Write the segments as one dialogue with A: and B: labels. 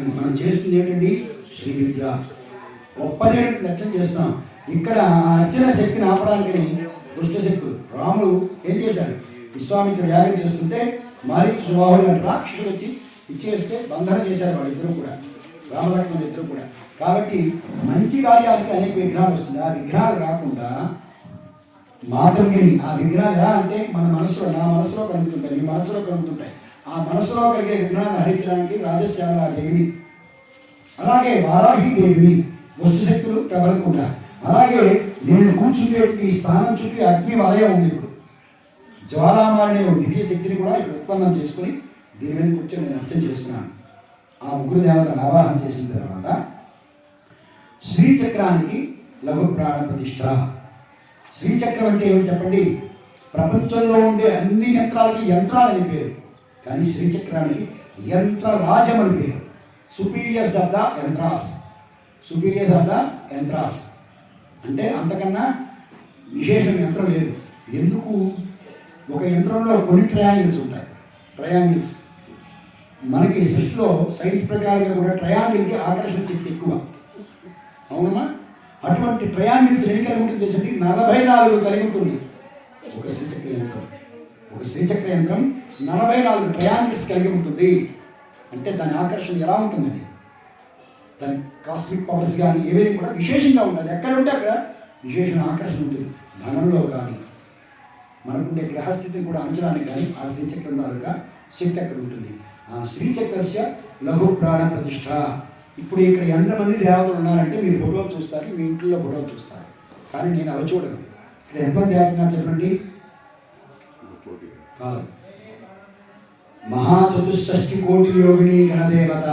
A: మనం చేస్తుంది ఏంటండి? శ్రీ విద్య. గొప్పదే లక్ష్యం చేస్తున్నాం. ఇక్కడ అర్చన శక్తిని ఆపడానికని దుష్ట శక్తులు రాముడు ఏం చేశాడు? విశ్వామిత్రుడు యాగం చేస్తుంటే మారీ సుబాహుడు అంటే రాక్షసుడు వచ్చి ఇచ్చేస్తే బంధన చేశారు వాళ్ళిద్దరూ కూడా. రామలక్ష్మణులు ఇద్దరు కూడా. కాబట్టి మంచి కార్యాలకి అనేక విఘ్నాలు వస్తుంది ఆ విఘ్నాలు రాకుండా మాధవ్యని ఆ విఘ్నాలు ఎలా అంటే మన మనసులో నా మనసులో కలుగుతుంటాయి మీ మనసులో కలుగుతుంటాయి. ఆ మనసులో కలిగే విఘ్నాన్ని హరించడానికి రాజశ్యామల దేవి అలాగే వారాహి దేవిని దుష్టశక్తులు ప్రబలకుండా అలాగే నేను కూర్చునే ఈ స్థానం చుట్టూ అగ్ని వలయం ఉంది ఇప్పుడు. జ్వాలామాలనే దివ్య శక్తిని కూడా ఇక్కడ ఉత్పన్నం చేసుకుని దీని మీద కూర్చొని నేను అర్థం చేస్తున్నాను. ఆ ముగ్గురు దేవతను ఆవాహన చేసిన తర్వాత శ్రీచక్రానికి లఘు ప్రాణ ప్రతిష్ట. శ్రీచక్రం అంటే ఏమిటి చెప్పండి? ప్రపంచంలో ఉండే అన్ని యంత్రాలకి యంత్రాలని పేరు. కానీ శ్రీచక్రానికి యంత్రరాజం అని పేరు. Superiors of the yantras. Superiors of the yantras. అంటే అంతకన్నా విశేషమైన యంత్రం లేదు. ఎందుకు? ఒక యంత్రంలో కొన్ని ట్రయాంగిల్స్ ఉంటాయి. ట్రయాంగిల్స్ మనకి సృష్టిలో సైన్స్ ప్రకారంగా కూడా ట్రయాంగిల్కి ఆకర్షణ శక్తి ఎక్కువ. అవునమ్మా? అటువంటి ట్రయాంగిల్స్ ఎన్ని కలిగి ఉంటుంది తెలుసండి? నలభై నాలుగు కలిగి ఉంటుంది. ఒక శ్రీచక్ర యంత్రం. ఒక శ్రీచక్ర యంత్రం నలభై నాలుగు ట్రయాంగిల్స్ కలిగి ఉంటుంది. అంటే దాని ఆకర్షణ ఎలా ఉంటుందండి? దాని కాస్మిక్ పవర్స్ కానీ ఏవేవి కూడా విశేషంగా ఉంటుంది ఎక్కడ ఉంటే అక్కడ విశేషణ ఆకర్షణ ఉంటుంది. ధనంలో కానీ మనకుండే గ్రహస్థితిని కూడా అంచడానికి కానీ ఆ శ్రీచక్రం ద్వారా శక్తి అక్కడ ఉంటుంది. ఆ శ్రీచక్రస్య లఘు ప్రాణ ప్రతిష్ట ఇప్పుడు ఇక్కడ ఎంతమంది దేవతలు ఉన్నారంటే మీరు ఫోటోలు చూస్తారు మీ ఇంట్లో ఫోటోలు చూస్తారు. కానీ నేను అవి చూడను. ఇక్కడ ఎంతమంది దేవతలు చెప్పండి? కాదు. మహాచతుషష్ఠి కోటి యోగిని గణదేవత.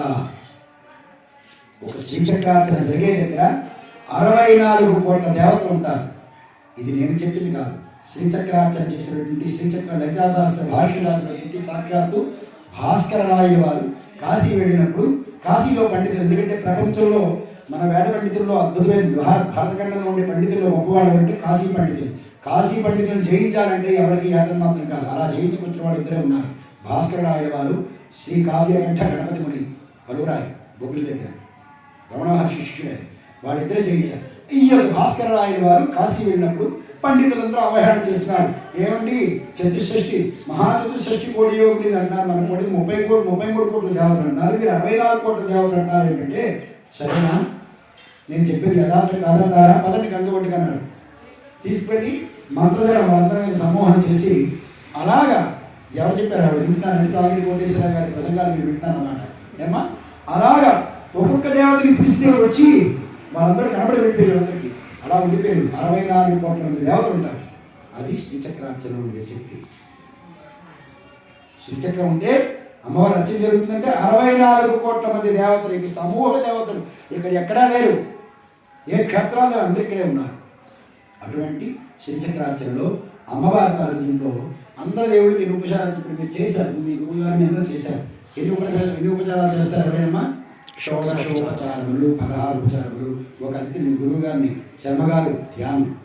A: ఒక శిక్షకార్చన జరిగే దగ్గర అరవై నాలుగు కోట్ల దేవతలు ఉంటారు. ఇది నేను చెప్పింది కాదు. శ్రీచక్రార్చన చేసినటువంటి శ్రీచక్ర లలితాశాస్త్ర భాష్య రాసినటువంటి సాక్షాత్తు భాస్కర రాయల వారు కాశీ వెళ్ళినప్పుడు కాశీలో పండితులు ఎందుకంటే ప్రపంచంలో మన వేద పండితుల్లో అద్భుతమైన భారత భారతఖండంలో ఉండే పండితుల్లో గొప్పవాడు అంటే కాశీ పండితులు. కాశీ పండితులను జయించాలంటే ఎవరికి యాదం మాత్రం కాదు. అలా జయించుకొచ్చిన వాడు ఇద్దరే ఉన్నారు. భాస్కర వారు శ్రీ కావ్యకంఠ గణపతి ముని కలువురాయి బొగ్గుల దగ్గర. రమణ శిష్యుడే. వాళ్ళిద్దరే జయించారు. ఈ యొక్క భాస్కర రాయల వారు కాశీ వెళ్ళినప్పుడు పండితులందరూ అవహేళన చేస్తున్నారు. ఏమండి? చతుషష్ఠి మహా చతుషష్ఠి కోటి యోగుడి అంటున్నారు. మన కోటి ముప్పై కోటి ముప్పై మూడు కోట్ల దేవతలు అంటున్నారు. మీరు అరవై నాలుగు కోట్ల దేవతలు అంటున్నారు. ఏంటంటే సరేనా? నేను చెప్పేది యథార్థం కాదంటారా? పదండి గంగబొట్టుకు అన్నాడు. తీసుకెళ్ళి మంత్రజలం వాళ్ళందరం మీద సమూహం చేసి అలాగా ఎవరు చెప్పారు? ఆవిడ వింటున్నానంటే తాగిడి కోటేశ్వర గారి ప్రసంగాలు మీరు వింటున్నారన్నమాట ఏమా అలాగా ఒక్కొక్క దేవతని పిలిస్తే వచ్చి వాళ్ళందరూ కనబడి వెళ్ళిపోయారు అందరికీ అలా ఉండిపోయారు. అరవై నాలుగు కోట్ల మంది దేవతలు ఉంటారు. అది శ్రీచక్రార్చన ఉండే శక్తి. శ్రీచక్రం ఉంటే అమ్మవారి అర్చన జరుగుతుందంటే అరవై నాలుగు కోట్ల మంది దేవతలు ఇక సమూహ దేవతలు ఇక్కడ ఎక్కడా లేరు. ఏ క్షేత్రాల్లో అందరూ ఇక్కడే ఉన్నారు. అటువంటి శ్రీచక్రార్చనలో అమ్మవారి తాలూకు దీంట్లో అందరు దేవుడికి ఎన్ని ఉపచారాలు ఇప్పుడు మీరు చేశారు? మీ గురువు గారిని అందరూ చేశారు. ఎన్ని ఉపచారాలు ఎన్ని ఉపచారాలు చేస్తారు ఎవరైనా? షోడశోపచారములు పదహారు ఉపచారములు. ఒక అతిథి మీ గురువు గారిని శర్మగారు ధ్యానం.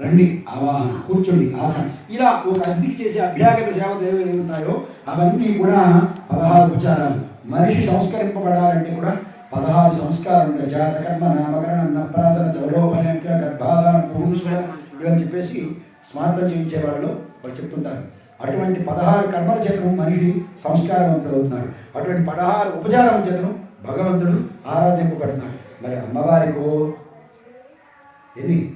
A: రండి ఆవాహన కూర్చోండి ఆసనం. ఇలా ఒక అతిథికి చేసే అభ్యాగత సేవ ఏవి ఉన్నాయో అవన్నీ కూడా పదహారు ఉపచారాలు. మనిషి సంస్కరింపబడాలంటే కూడా పదహారు సంస్కారం జాతకర్మ జాత నామకరణ నప్రాసన చౌరోపనేక గర్భాధాన పురుషుడు ఇవని చెప్పేసి స్మార్థం చేయించే వాళ్ళు వాళ్ళు చెప్తుంటారు. అటువంటి పదహారు కర్మల చేతను మనిషి సంస్కారవంతుడు అవుతున్నాడు. అటువంటి పదహారు ఉపచారం చేతను భగవంతుడు ఆరాధింపబడుతున్నాడు. మరి అమ్మవారికో ఎన్ని?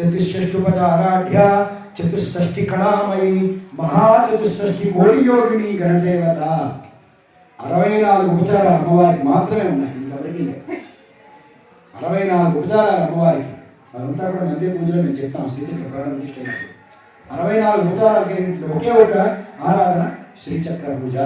A: చతుషష్టుపదారాఢ్య చతుషష్ఠి కళామయి మహాచతుషష్ఠి కోటి యోగిని గణసేవత. అరవై నాలుగు ఉపచారాలు అమ్మవారికి మాత్రమే ఉన్నాయి ఇంకెవరికి అరవై నాలుగు ఉపచారాలు అమ్మవారికి. అదంతా కూడా మధ్య పూజలో మేము చెప్తాం శ్రీచక్ర ప్రాణ అరవై నాలుగు ఉపచారాలకి ఒకే ఒక ఆరాధన శ్రీచక్ర పూజ.